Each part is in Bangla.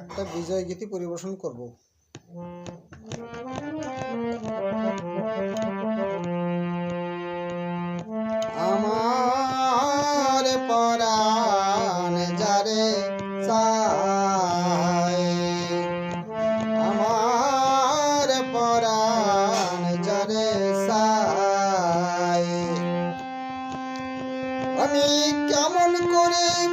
একটা বিজয় গীতি পরিবেশন করব। আমার পরাণ যারে চায় আমার পরাণ যারে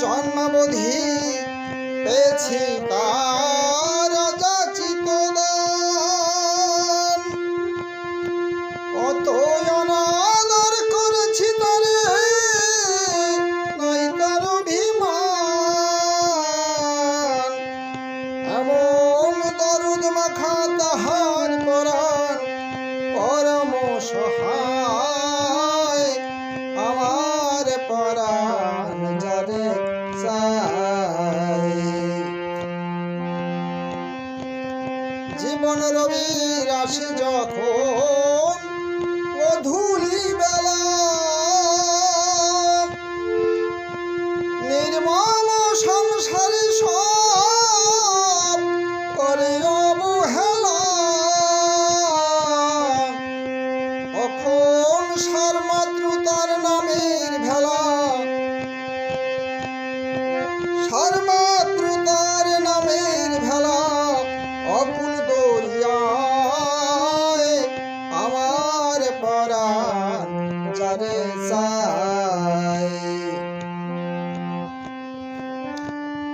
জন্মাবধি পেয়েছি তার জীবন রবি রাশি যখন মধুলি বেলা। নির্মম সংসারে সব করে অবহেলা। তখন সর্মাত্র তার নামের ভেলা। সর্মাত্র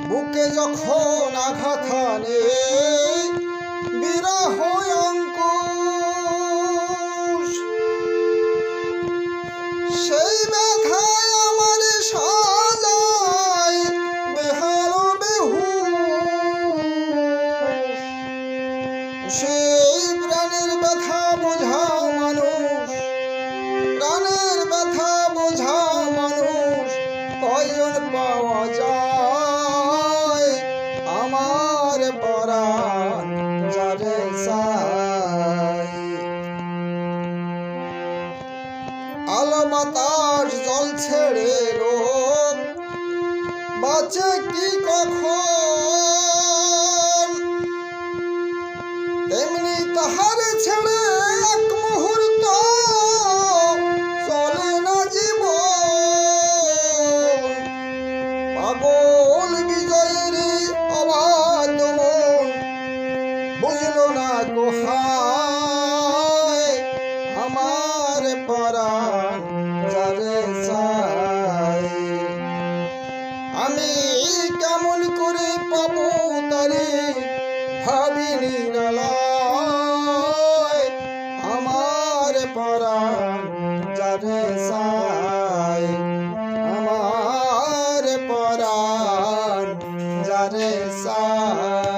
বুকে যখন আঘাত বিরহ আলো বাতাস জল ছেড়ে লোক বাঁচে কি কখন? তেমনি তাহার অবতারে ভাবিনি নালায় আমার পরা যারে সাই আমার পরা যারে সাই